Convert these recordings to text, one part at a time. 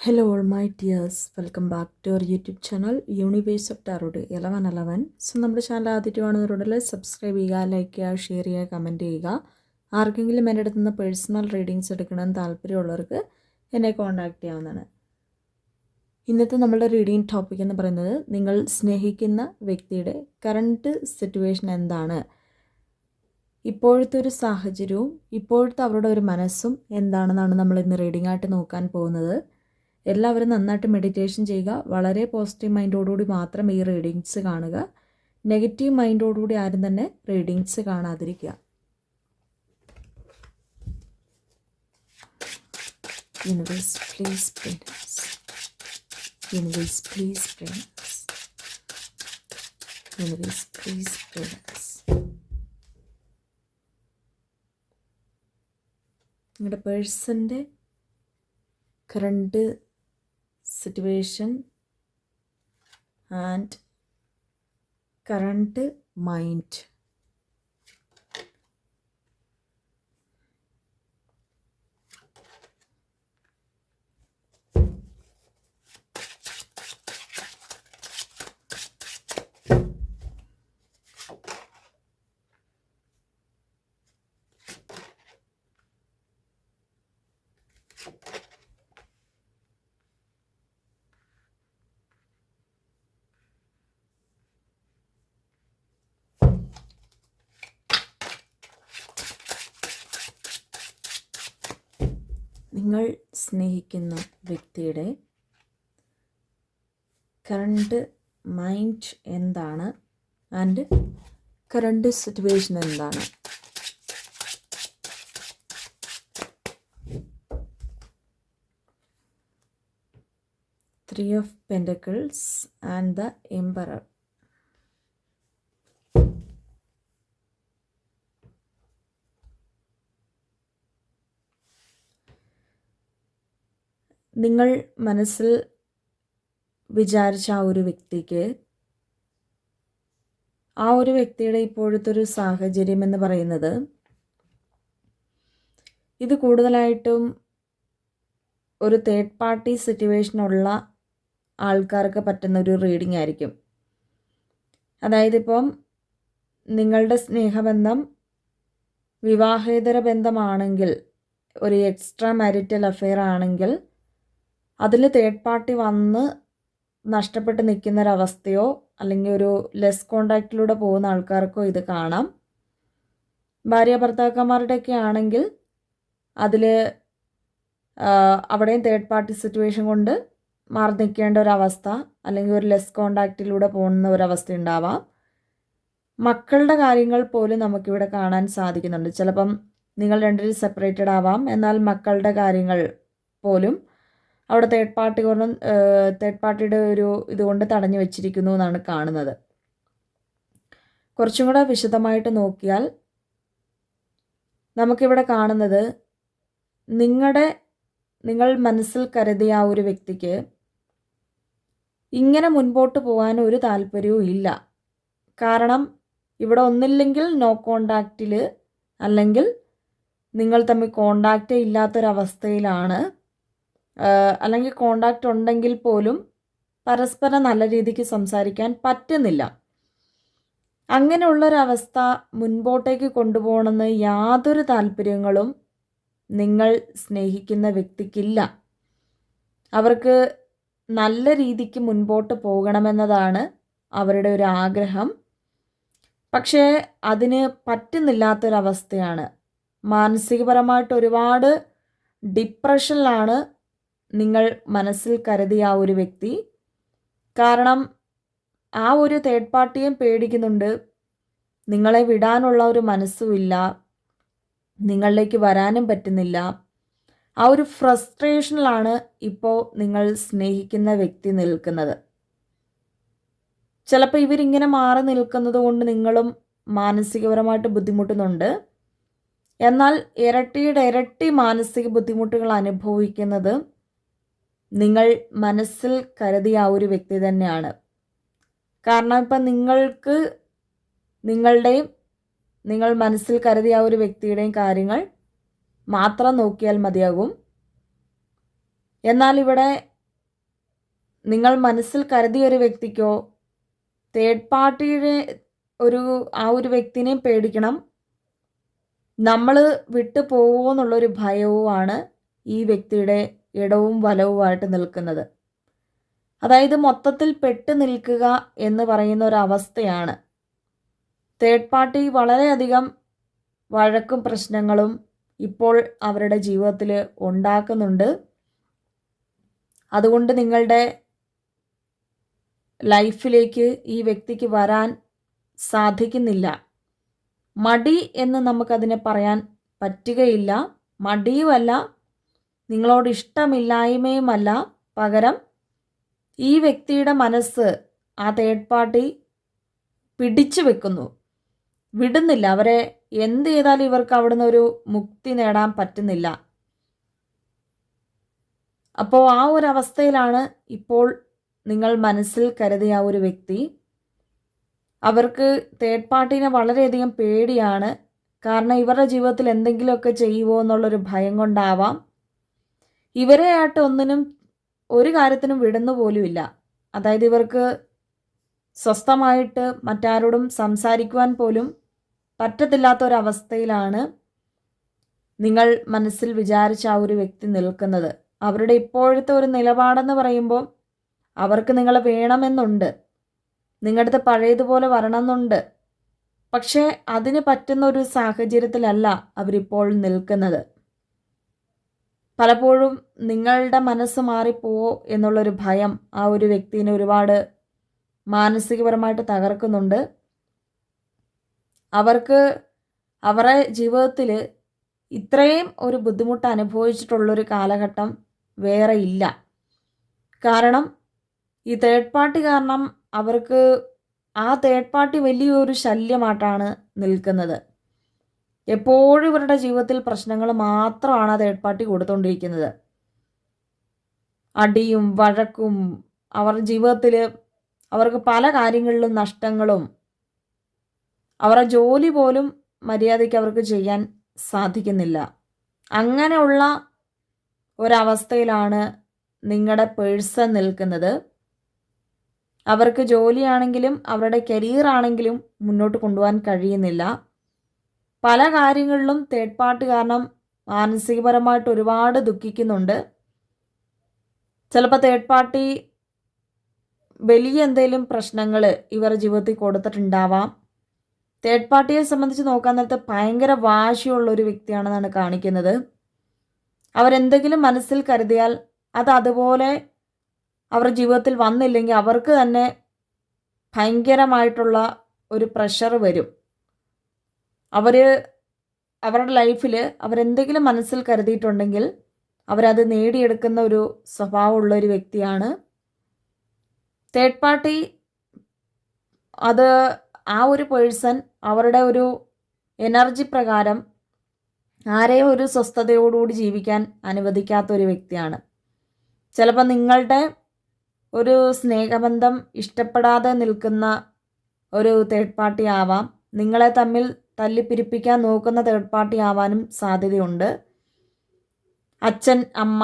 Hello, all my dears. Welcome back to our YouTube channel universe of tarot eleven eleven so നമ്മുടെ channel റോഡിൽ subscribe ചെയ്യുക like ചെയ്യുക share ചെയ്യുക comment ചെയ്യുക. ആർക്കെങ്കിലും എന്റെ അടുത്ത് നിന്ന് പേഴ്സണൽ റീഡിങ്സ് എടുക്കണമെന്ന് താല്പര്യമുള്ളവർക്ക് എന്നെ കോൺടാക്റ്റ് ചെയ്യാവുന്നതാണ്. ഇന്നത്തെ നമ്മുടെ റീഡിങ് ടോപ്പിക് എന്ന് പറയുന്നത് നിങ്ങൾ സ്നേഹിക്കുന്ന വ്യക്തിയുടെ കറണ്ട് സിറ്റുവേഷൻ എന്താണ്? ഇപ്പോഴത്തെ ഒരു സാഹചര്യവും ഇപ്പോഴത്തെ അവരുടെ ഒരു മനസ്സും എന്താണെന്നാണ് നമ്മൾ ഇന്ന് റീഡിംഗ് ആയിട്ട് നോക്കാൻ പോകുന്നത്. എല്ലാവരും നന്നായിട്ട് മെഡിറ്റേഷൻ ചെയ്യുക. വളരെ പോസിറ്റീവ് മൈൻഡോടുകൂടി മാത്രം ഈ റീഡിങ്സ് കാണുക. നെഗറ്റീവ് മൈൻഡോടുകൂടി ആരും തന്നെ readings കാണാതിരിക്കുക. Universe please prince universe please prince universe please prince നിങ്ങളുടെ പേഴ്സന്റെ current situation and current mind നിങ്ങൾ സ്നേഹിക്കുന്ന വ്യക്തിയുടെ കറണ്ട് മൈൻഡ് എന്താണ്? ആൻഡ് കറണ്ട് സിറ്റുവേഷൻ എന്താണ്? Three of pentacles and the emperor നിങ്ങൾ മനസ്സിൽ വിചാരിച്ച ആ ഒരു വ്യക്തിക്ക് ആ ഒരു വ്യക്തിയുടെ ഇപ്പോഴത്തെ ഒരു സാഹചര്യം എന്ന് പറയുന്നത് ഇത് കൂടുതലായിട്ടും ഒരു തേർഡ് പാർട്ടി സിറ്റുവേഷനുള്ള ആൾക്കാർക്ക് പറ്റുന്ന ഒരു റീഡിംഗ് ആയിരിക്കും. അതായത് ഇപ്പം നിങ്ങളുടെ സ്നേഹബന്ധം വിവാഹേതര ബന്ധമാണെങ്കിൽ ഒരു എക്സ്ട്രാ മാരിറ്റൽ അഫെയർ ആണെങ്കിൽ അതിൽ തേർഡ് പാർട്ടി വന്ന് നഷ്ടപ്പെട്ട് നിൽക്കുന്നൊരവസ്ഥയോ അല്ലെങ്കിൽ ഒരു ലെസ് കോണ്ടാക്റ്റിലൂടെ പോകുന്ന ആൾക്കാർക്കോ ഇത് കാണാം. ഭാര്യ ഭർത്താക്കന്മാരുടെയൊക്കെ ആണെങ്കിൽ അതിൽ അവിടെയും തേർഡ് പാർട്ടി സിറ്റുവേഷൻ കൊണ്ട് മാറി നിൽക്കേണ്ട ഒരവസ്ഥ അല്ലെങ്കിൽ ഒരു ലെസ് കോണ്ടാക്റ്റിലൂടെ പോകുന്ന ഒരവസ്ഥ ഉണ്ടാവാം. മക്കളുടെ കാര്യങ്ങൾ പോലും നമുക്കിവിടെ കാണാൻ സാധിക്കുന്നുണ്ട്. ചിലപ്പം നിങ്ങൾ രണ്ടുപേരും സെപ്പറേറ്റഡ് ആവാം. എന്നാൽ മക്കളുടെ കാര്യങ്ങൾ പോലും അവിടെ തേർഡ് പാർട്ടി കൊണ്ട് തേർഡ് പാർട്ടിയുടെ ഒരു ഇതുകൊണ്ട് തടഞ്ഞു വെച്ചിരിക്കുന്നു എന്നാണ് കാണുന്നത്. കുറച്ചും കൂടെ വിശദമായിട്ട് നോക്കിയാൽ നമുക്കിവിടെ കാണുന്നത് നിങ്ങളുടെ നിങ്ങൾ മനസ്സിൽ കരുതിയ ആ ഒരു വ്യക്തിക്ക് ഇങ്ങനെ മുൻപോട്ട് പോകാൻ ഒരു താല്പര്യവും ഇല്ല. കാരണം ഇവിടെ ഒന്നില്ലെങ്കിൽ നോ കോണ്ടാക്റ്റിൽ അല്ലെങ്കിൽ നിങ്ങൾ തമ്മിൽ കോണ്ടാക്റ്റേ ഇല്ലാത്തൊരവസ്ഥയിലാണ് അല്ലെങ്കിൽ കോണ്ടാക്റ്റ് ഉണ്ടെങ്കിൽ പോലും പരസ്പരം നല്ല രീതിക്ക് സംസാരിക്കാൻ പറ്റുന്നില്ല. അങ്ങനെയുള്ളൊരവസ്ഥ മുൻപോട്ടേക്ക് കൊണ്ടുപോകണമെന്ന് യാതൊരു താല്പര്യങ്ങളും നിങ്ങൾ സ്നേഹിക്കുന്ന വ്യക്തിക്കില്ല. അവർക്ക് നല്ല രീതിക്ക് മുൻപോട്ട് പോകണമെന്നതാണ് അവരുടെ ഒരു ആഗ്രഹം. പക്ഷേ അതിന് പറ്റുന്നില്ലാത്തൊരവസ്ഥയാണ്. മാനസികപരമായിട്ട് ഒരുപാട് ഡിപ്രഷനിലാണ് നിങ്ങൾ മനസ്സിൽ കരുതിയ ആ ഒരു വ്യക്തി. കാരണം ആ ഒരു തേർഡ് പാർട്ടിയും പേടിക്കുന്നുണ്ട്. നിങ്ങളെ വിടാനുള്ള ഒരു മനസ്സുമില്ല നിങ്ങളിലേക്ക് വരാനും പറ്റുന്നില്ല. ആ ഒരു ഫ്രസ്ട്രേഷനിലാണ് ഇപ്പോൾ നിങ്ങൾ സ്നേഹിക്കുന്ന വ്യക്തി നിൽക്കുന്നത്. ചിലപ്പോൾ ഇവരിങ്ങനെ മാറി നിൽക്കുന്നത് കൊണ്ട് നിങ്ങളും മാനസികപരമായിട്ട് ബുദ്ധിമുട്ടുന്നുണ്ട്. എന്നാൽ ഇരട്ടിയുടെ ഇരട്ടി മാനസിക ബുദ്ധിമുട്ടുകൾ അനുഭവിക്കുന്നത് നിങ്ങൾ മനസ്സിൽ കരുതിയ ആ ഒരു വ്യക്തി തന്നെയാണ്. കാരണം ഇപ്പം നിങ്ങൾക്ക് നിങ്ങളുടെയും നിങ്ങൾ മനസ്സിൽ കരുതിയ ആ ഒരു വ്യക്തിയുടെയും കാര്യങ്ങൾ മാത്രം നോക്കിയാൽ മതിയാകും. എന്നാൽ ഇവിടെ നിങ്ങൾ മനസ്സിൽ കരുതിയ ഒരു വ്യക്തിക്കോ തേർഡ് പാർട്ടിയുടെ ഒരു ആ ഒരു വ്യക്തിനെയും പേടിക്കണം. നമ്മൾ വിട്ടു പോകുമോ എന്നുള്ളൊരു ഭയവുമാണ് ഈ വ്യക്തിയുടെ ഇടവും വലവുമായിട്ട് നിൽക്കുന്നത്. അതായത് മൊത്തത്തിൽ പെട്ട് നിൽക്കുക എന്ന് പറയുന്ന ഒരു അവസ്ഥയാണ്. തേർഡ് പാർട്ടി വളരെയധികം വഴക്കും പ്രശ്നങ്ങളും ഇപ്പോൾ അവരുടെ ജീവിതത്തിൽ ഉണ്ടാക്കുന്നുണ്ട്. അതുകൊണ്ട് നിങ്ങളുടെ ലൈഫിലേക്ക് ഈ വ്യക്തിക്ക് വരാൻ സാധിക്കുന്നില്ല. മടി എന്ന് നമുക്കതിനെ പറയാൻ പറ്റുകയില്ല. മടിയുമല്ല നിങ്ങളോട് ഇഷ്ടമില്ലായ്മയുമല്ല. പകരം ഈ വ്യക്തിയുടെ മനസ്സ് ആ തേർഡ് പാർട്ടി പിടിച്ചു വെക്കുന്നു. വിടുന്നില്ല. അവരെ എന്ത് ചെയ്താലും ഇവർക്ക് അവിടുന്ന് ഒരു മുക്തി നേടാൻ പറ്റുന്നില്ല. അപ്പോൾ ആ ഒരു അവസ്ഥയിലാണ് ഇപ്പോൾ നിങ്ങൾ മനസ്സിൽ കരുതിയ ആ ഒരു വ്യക്തി. അവർക്ക് തേർഡ് പാർട്ടീനെ വളരെയധികം പേടിയാണ്. കാരണം ഇവരുടെ ജീവിതത്തിൽ എന്തെങ്കിലുമൊക്കെ ചെയ്യുമോ എന്നുള്ളൊരു ഭയം കൊണ്ടാവാം. ഇവരെ ആയിട്ട് ഒന്നിനും ഒരു കാര്യത്തിനും വിടുന്നു പോലുമില്ല അതായത് ഇവർക്ക് സ്വസ്ഥമായിട്ട് മറ്റാരോടും സംസാരിക്കുവാൻ പോലും പറ്റത്തില്ലാത്ത ഒരവസ്ഥയിലാണ് നിങ്ങൾ മനസ്സിൽ വിചാരിച്ച ആ ഒരു വ്യക്തി നിൽക്കുന്നത്. അവരുടെ ഇപ്പോഴത്തെ ഒരു നിലപാടെന്ന് പറയുമ്പോൾ അവർക്ക് നിങ്ങളെ വേണമെന്നുണ്ട്. നിങ്ങളുടെ അടുത്ത് പഴയതുപോലെ വരണമെന്നുണ്ട്. പക്ഷേ അതിന് പറ്റുന്ന ഒരു സാഹചര്യത്തിലല്ല അവരിപ്പോൾ നിൽക്കുന്നത്. പലപ്പോഴും നിങ്ങളുടെ മനസ്സ് മാറിപ്പോവോ എന്നുള്ളൊരു ഭയം ആ ഒരു വ്യക്തിനെ ഒരുപാട് മാനസികപരമായിട്ട് തകർക്കുന്നുണ്ട്. അവർക്ക് അവരുടെ ജീവിതത്തിൽ ഇത്രയും ഒരു ബുദ്ധിമുട്ട് അനുഭവിച്ചിട്ടുള്ളൊരു കാലഘട്ടം വേറെ ഇല്ല. കാരണം ഈ തേർഡ് പാർട്ടി കാരണം അവർക്ക് ആ തേർഡ് പാർട്ടി വലിയൊരു ശല്യമായിട്ടാണ് നിൽക്കുന്നത്. എപ്പോഴും ഇവരുടെ ജീവിതത്തിൽ പ്രശ്നങ്ങൾ മാത്രമാണ് തേർഡ് പാർട്ടി കൊടുത്തുകൊണ്ടിരിക്കുന്നത് അടിയും വഴക്കും അവർ ജീവിതത്തിൽ അവർക്ക് പല കാര്യങ്ങളിലും നഷ്ടങ്ങളും അവരുടെ ജോലി പോലും മര്യാദയ്ക്ക് അവർക്ക് ചെയ്യാൻ സാധിക്കുന്നില്ല. അങ്ങനെയുള്ള ഒരവസ്ഥയിലാണ് നിങ്ങളുടെ പേഴ്സൺ നിൽക്കുന്നത്. അവർക്ക് ജോലിയാണെങ്കിലും അവരുടെ കരിയർ ആണെങ്കിലും മുന്നോട്ട് കൊണ്ടുപോകാൻ കഴിയുന്നില്ല. പല കാര്യങ്ങളിലും തേർഡ് പാർട്ടി കാരണം മാനസികപരമായിട്ട് ഒരുപാട് ദുഃഖിക്കുന്നുണ്ട്. ചിലപ്പോൾ തേർഡ് പാർട്ടി വലിയ എന്തെങ്കിലും പ്രശ്നങ്ങൾ ഇവരുടെ ജീവിതത്തിൽ കൊടുത്തിട്ടുണ്ടാവാം. തേർഡ് പാർട്ടിയെ സംബന്ധിച്ച് നോക്കാൻ നേരത്തെ ഭയങ്കര വാശിയുള്ള ഒരു വ്യക്തിയാണെന്നാണ് കാണിക്കുന്നത്. അവരെന്തെങ്കിലും മനസ്സിൽ കരുതിയാൽ അത് അതുപോലെ അവരുടെ ജീവിതത്തിൽ വന്നില്ലെങ്കിൽ അവർക്ക് തന്നെ ഭയങ്കരമായിട്ടുള്ള ഒരു പ്രഷർ വരും. അവർ അവരുടെ ലൈഫിൽ അവരെന്തെങ്കിലും മനസ്സിൽ കരുതിയിട്ടുണ്ടെങ്കിൽ അവരത് നേടിയെടുക്കുന്ന ഒരു സ്വഭാവമുള്ള ഒരു വ്യക്തിയാണ്. തേർഡ് പാർട്ടി അത് ആ ഒരു പേഴ്സൺ അവരുടെ ഒരു എനർജി പ്രകാരം ആരെയും ഒരു സ്വസ്ഥതയോടുകൂടി ജീവിക്കാൻ അനുവദിക്കാത്ത ഒരു വ്യക്തിയാണ്. ചിലപ്പോൾ നിങ്ങളുടെ ഒരു സ്നേഹബന്ധം ഇഷ്ടപ്പെടാതെ നിൽക്കുന്ന ഒരു തേർഡ് പാർട്ടി ആവാം. നിങ്ങളെ തമ്മിൽ തല്ലിപ്പിരിപ്പിക്കാൻ നോക്കുന്ന തേർഡ് പാർട്ടി ആവാനും സാധ്യതയുണ്ട്. അച്ഛൻ അമ്മ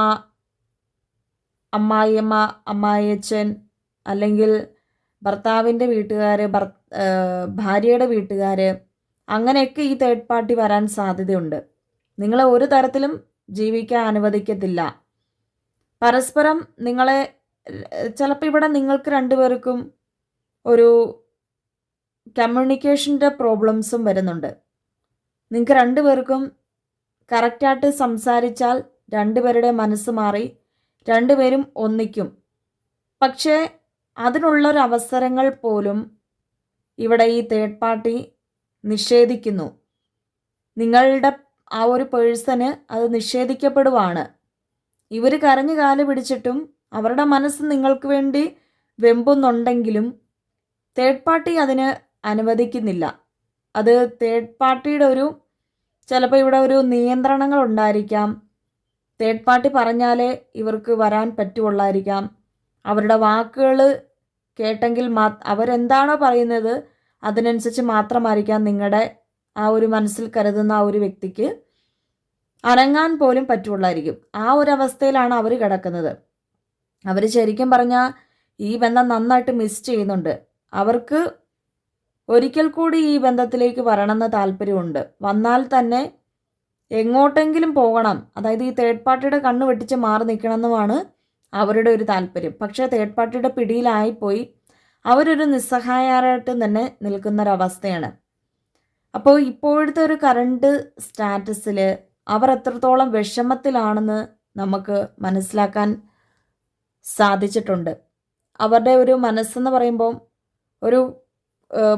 അമ്മായിയമ്മ അമ്മായിയച്ഛൻ അല്ലെങ്കിൽ ഭർത്താവിന്റെ വീട്ടുകാർ ഭർ ഭാര്യയുടെ വീട്ടുകാർ അങ്ങനെയൊക്കെ ഈ തേർഡ് പാർട്ടി വരാൻ സാധ്യതയുണ്ട്. നിങ്ങളെ ഒരു തരത്തിലും ജീവിക്കാൻ അനുവദിക്കത്തില്ല. പരസ്പരം നിങ്ങളെ ചിലപ്പോൾ ഇവിടെ നിങ്ങൾക്ക് രണ്ടുപേർക്കും ഒരു കമ്മ്യൂണിക്കേഷന്റെ പ്രോബ്ലംസും വരുന്നുണ്ട്. നിങ്ങൾക്ക് രണ്ടുപേർക്കും കറക്റ്റായിട്ട് സംസാരിച്ചാൽ രണ്ടുപേരുടെ മനസ്സ് മാറി രണ്ടുപേരും ഒന്നിക്കും. പക്ഷേ അതിനുള്ളൊരു അവസരങ്ങൾ പോലും ഇവിടെ ഈ തേർഡ് പാർട്ടി നിഷേധിക്കുന്നു. നിങ്ങളുടെ ആ ഒരു പേഴ്സന് അത് നിഷേധിക്കപ്പെടുവാണ്. ഇവർ കരഞ്ഞു കാൽ പിടിച്ചിട്ടും അവരുടെ മനസ്സ് നിങ്ങൾക്ക് വേണ്ടി വെമ്പുന്നുണ്ടെങ്കിലും തേർഡ് പാർട്ടി അതിന് അനുവദിക്കുന്നില്ല. അത് തേർഡ് പാർട്ടിയുടെ ഒരു ചിലപ്പോൾ ഇവിടെ ഒരു നിയന്ത്രണങ്ങൾ ഉണ്ടായിരിക്കാം. തേർഡ് പാർട്ടി പറഞ്ഞാലേ ഇവർക്ക് വരാൻ പറ്റുള്ളായിരിക്കാം അവരുടെ വാക്കുകൾ കേട്ടെങ്കിൽ മാ അവരെന്താണോ പറയുന്നത് അതിനനുസരിച്ച് മാത്രമായിരിക്കാം നിങ്ങളുടെ ആ ഒരു മനസ്സിൽ കരുതുന്ന ആ ഒരു വ്യക്തിക്ക് അനങ്ങാൻ പോലും പറ്റുള്ളായിരിക്കും ആ ഒരു അവസ്ഥയിലാണ് അവർ കിടക്കുന്നത്. അവർ ശരിക്കും പറഞ്ഞാൽ ഈ ബന്ധം നന്നായിട്ട് മിസ് ചെയ്യുന്നുണ്ട്. അവർക്ക് ഒരിക്കൽ കൂടി ഈ ബന്ധത്തിലേക്ക് വരണമെന്ന് താല്പര്യമുണ്ട്. വന്നാൽ തന്നെ എങ്ങോട്ടെങ്കിലും പോകണം. അതായത് ഈ തേർഡ് പാർട്ടിയുടെ കണ്ണ് വെട്ടിച്ച് മാറി നിൽക്കണമെന്നുമാണ് അവരുടെ ഒരു താല്പര്യം. പക്ഷേ തേർഡ് പാർട്ടിയുടെ പിടിയിലായിപ്പോയി അവരൊരു നിസ്സഹായരായിട്ട് തന്നെ നിൽക്കുന്നൊരവസ്ഥയാണ്. അപ്പോൾ ഇപ്പോഴത്തെ ഒരു കറണ്ട് സ്റ്റാറ്റസിൽ അവർ എത്രത്തോളം വിഷമത്തിലാണെന്ന് നമുക്ക് മനസ്സിലാക്കാൻ സാധിച്ചിട്ടുണ്ട്. അവരുടെ ഒരു മനസ്സെന്ന് പറയുമ്പോൾ ഒരു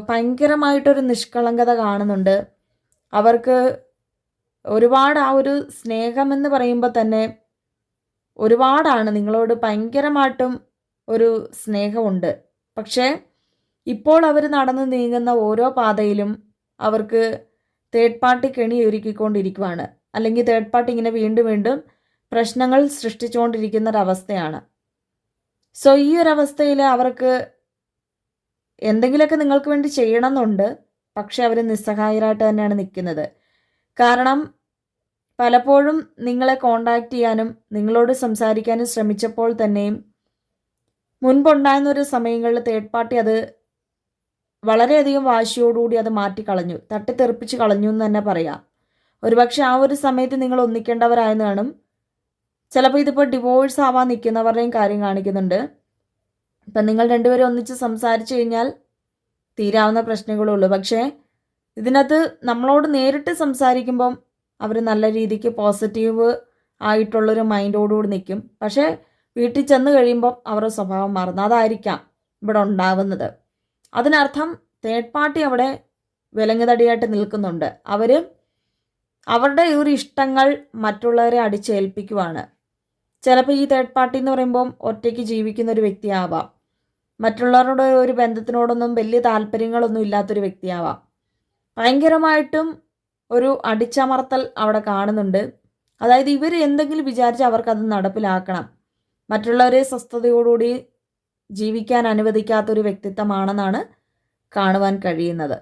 ഭയങ്കരമായിട്ടൊരു നിഷ്കളങ്കത കാണുന്നുണ്ട്. അവർക്ക് ഒരുപാട് ആ ഒരു സ്നേഹമെന്ന് പറയുമ്പോൾ തന്നെ ഒരുപാടാണ് നിങ്ങളോട് ഭയങ്കരമായിട്ടും ഒരു സ്നേഹമുണ്ട്. പക്ഷേ ഇപ്പോൾ അവർ നടന്നു നീങ്ങുന്ന ഓരോ പാതയിലും അവർക്ക് തേർഡ് പാർട്ടി കെണി ഒരുക്കിക്കൊണ്ടിരിക്കുവാണ്. അല്ലെങ്കിൽ തേർഡ് പാർട്ടി ഇങ്ങനെ വീണ്ടും വീണ്ടും പ്രശ്നങ്ങൾ സൃഷ്ടിച്ചുകൊണ്ടിരിക്കുന്ന ഒരവസ്ഥയാണ്. സോ ഈ ഒരവസ്ഥയിൽ അവർക്ക് എന്തെങ്കിലുമൊക്കെ നിങ്ങൾക്ക് വേണ്ടി ചെയ്യണമെന്നുണ്ട് പക്ഷെ അവർ നിസ്സഹായരായിട്ട് തന്നെയാണ് നിൽക്കുന്നത്. കാരണം പലപ്പോഴും നിങ്ങളെ കോണ്ടാക്ട് ചെയ്യാനും നിങ്ങളോട് സംസാരിക്കാനും ശ്രമിച്ചപ്പോൾ തന്നെയും മുൻപുണ്ടായിരുന്ന ഒരു സമയങ്ങളിൽ തേർഡ് പാർട്ടി അത് വളരെയധികം വാശിയോടുകൂടി അത് മാറ്റിക്കളഞ്ഞു തട്ടിത്തെറിപ്പിച്ച് കളഞ്ഞു എന്ന് തന്നെ പറയാം. ഒരുപക്ഷെ ആ ഒരു സമയത്ത് നിങ്ങൾ ഒന്നിക്കേണ്ടവരായെന്ന് കാണും ചിലപ്പോൾ ഇതിപ്പോൾ ഡിവോഴ്സ് ആവാൻ നിൽക്കുന്നവരുടെയും കാര്യം കാണിക്കുന്നുണ്ട്. ഇപ്പം നിങ്ങൾ രണ്ടുപേരും ഒന്നിച്ച് സംസാരിച്ചു കഴിഞ്ഞാൽ തീരാവുന്ന പ്രശ്നങ്ങളേ ഉള്ളൂ. പക്ഷേ ഇതിനകത്ത് നമ്മളോട് നേരിട്ട് സംസാരിക്കുമ്പം അവർ നല്ല രീതിക്ക് പോസിറ്റീവ് ആയിട്ടുള്ളൊരു മൈൻഡോടുകൂടി നിൽക്കും. പക്ഷേ വീട്ടിൽ ചെന്ന് കഴിയുമ്പം അവരുടെ സ്വഭാവം മാറുന്നു. അതായിരിക്കാം ഇവിടെ ഉണ്ടാവുന്നത്. അതിനർത്ഥം തേർഡ് പാർട്ടി അവിടെ വിലങ്ങുതടിയായിട്ട് നിൽക്കുന്നുണ്ട്. അവർ അവരുടെ ഒരു ഇഷ്ടങ്ങൾ മറ്റുള്ളവരെ അടിച്ചേൽപ്പിക്കുവാണ്. ചിലപ്പോൾ ഈ തേർഡ് പാർട്ടി എന്ന് പറയുമ്പം ഒറ്റയ്ക്ക് ജീവിക്കുന്ന ഒരു വ്യക്തിയാവാം. മറ്റുള്ളവരുടെ ഒരു ബന്ധത്തിനോടൊന്നും വലിയ താല്പര്യങ്ങളൊന്നും ഇല്ലാത്തൊരു വ്യക്തിയാവാം. ഭയങ്കരമായിട്ടും ഒരു അടിച്ചമർത്തൽ അവിടെ കാണുന്നുണ്ട്. അതായത് ഇവർ എന്തെങ്കിലും വിചാരിച്ച് അവർക്കത് നടപ്പിലാക്കണം. മറ്റുള്ളവരെ സ്വസ്ഥതയോടുകൂടി ജീവിക്കാൻ അനുവദിക്കാത്തൊരു വ്യക്തിത്വമാണെന്നാണ് കാണുവാൻ കഴിയുന്നത്.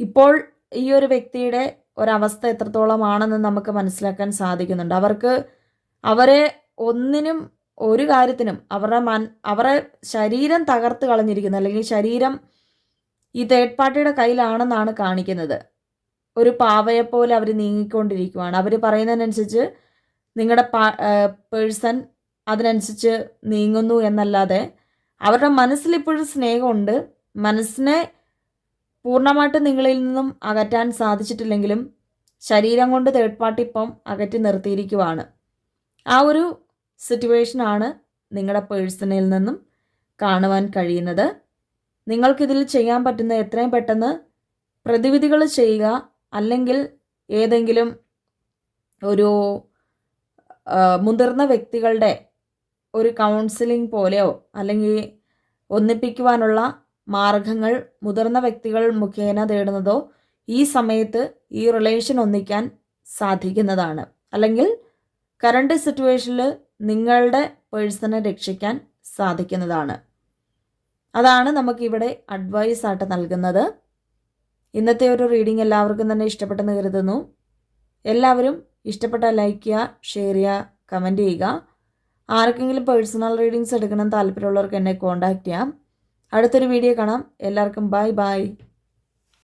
ഇപ്പോൾ ഈ ഒരു വ്യക്തിയുടെ ഒരവസ്ഥ എത്രത്തോളമാണെന്ന് നമുക്ക് മനസ്സിലാക്കാൻ സാധിക്കുന്നുണ്ട്. അവർക്ക് അവരെ ഒന്നിനും ഒരു കാര്യത്തിനും അവരുടെ മൻ അവരുടെ ശരീരം തകർത്ത് കളഞ്ഞിരിക്കുന്നു. അല്ലെങ്കിൽ ശരീരം ഈ തേർഡ് പാർട്ടിയുടെ കയ്യിലാണെന്നാണ് കാണിക്കുന്നത്. ഒരു പാവയെപ്പോലെ അവർ നീങ്ങിക്കൊണ്ടിരിക്കുവാണ്. അവർ പറയുന്നതിനനുസരിച്ച് നിങ്ങളുടെ പേഴ്സൺ അതിനനുസരിച്ച് നീങ്ങുന്നു എന്നല്ലാതെ അവരുടെ മനസ്സിൽ ഇപ്പോഴും സ്നേഹമുണ്ട്. മനസ്സിനെ പൂർണമായിട്ടും നിങ്ങളിൽ നിന്നും അകറ്റാൻ സാധിച്ചിട്ടില്ലെങ്കിലും ശരീരം കൊണ്ട് തേർഡ് പാർട്ടി ഇപ്പം അകറ്റി നിർത്തിയിരിക്കുവാണ്. ആ ഒരു സിറ്റുവേഷനാണ് നിങ്ങളുടെ പേഴ്സണിൽ നിന്നും കാണുവാൻ കഴിയുന്നത്. നിങ്ങൾക്കിതിൽ ചെയ്യാൻ പറ്റുന്ന എത്രയും പെട്ടെന്ന് പ്രതിവിധികൾ ചെയ്യുക അല്ലെങ്കിൽ ഏതെങ്കിലും ഒരു മുതിർന്ന വ്യക്തികളുടെ ഒരു കൗൺസിലിംഗ് പോലെയോ അല്ലെങ്കിൽ ഒന്നിപ്പിക്കുവാനുള്ള മാർഗങ്ങൾ മുതിർന്ന വ്യക്തികൾ മുഖേന തേടുന്നതോ ഈ സമയത്ത് ഈ റിലേഷൻ ഒന്നിക്കാൻ സാധിക്കുന്നതാണ്. അല്ലെങ്കിൽ കറണ്ട് സിറ്റുവേഷനിൽ നിങ്ങളുടെ പേഴ്സണെ രക്ഷിക്കാൻ സാധിക്കുന്നതാണ്. അതാണ് നമുക്കിവിടെ അഡ്വൈസ് ആയിട്ട് നൽകുന്നത്. ഇന്നത്തെ ഒരു റീഡിംഗ് എല്ലാവർക്കും തന്നെ ഇഷ്ടപ്പെട്ടെന്ന് കരുതുന്നു. എല്ലാവരും ഇഷ്ടപ്പെട്ട ലൈക്ക് ചെയ്യുക ഷെയർ ചെയ്യുക കമന്റ് ചെയ്യുക. ആർക്കെങ്കിലും പേഴ്സണൽ റീഡിങ്സ് എടുക്കണം താല്പര്യമുള്ളവർക്ക് എന്നെ കോൺടാക്റ്റ് ചെയ്യാം. അടുത്തൊരു വീഡിയോ കാണാം. എല്ലാവർക്കും ബൈ ബൈ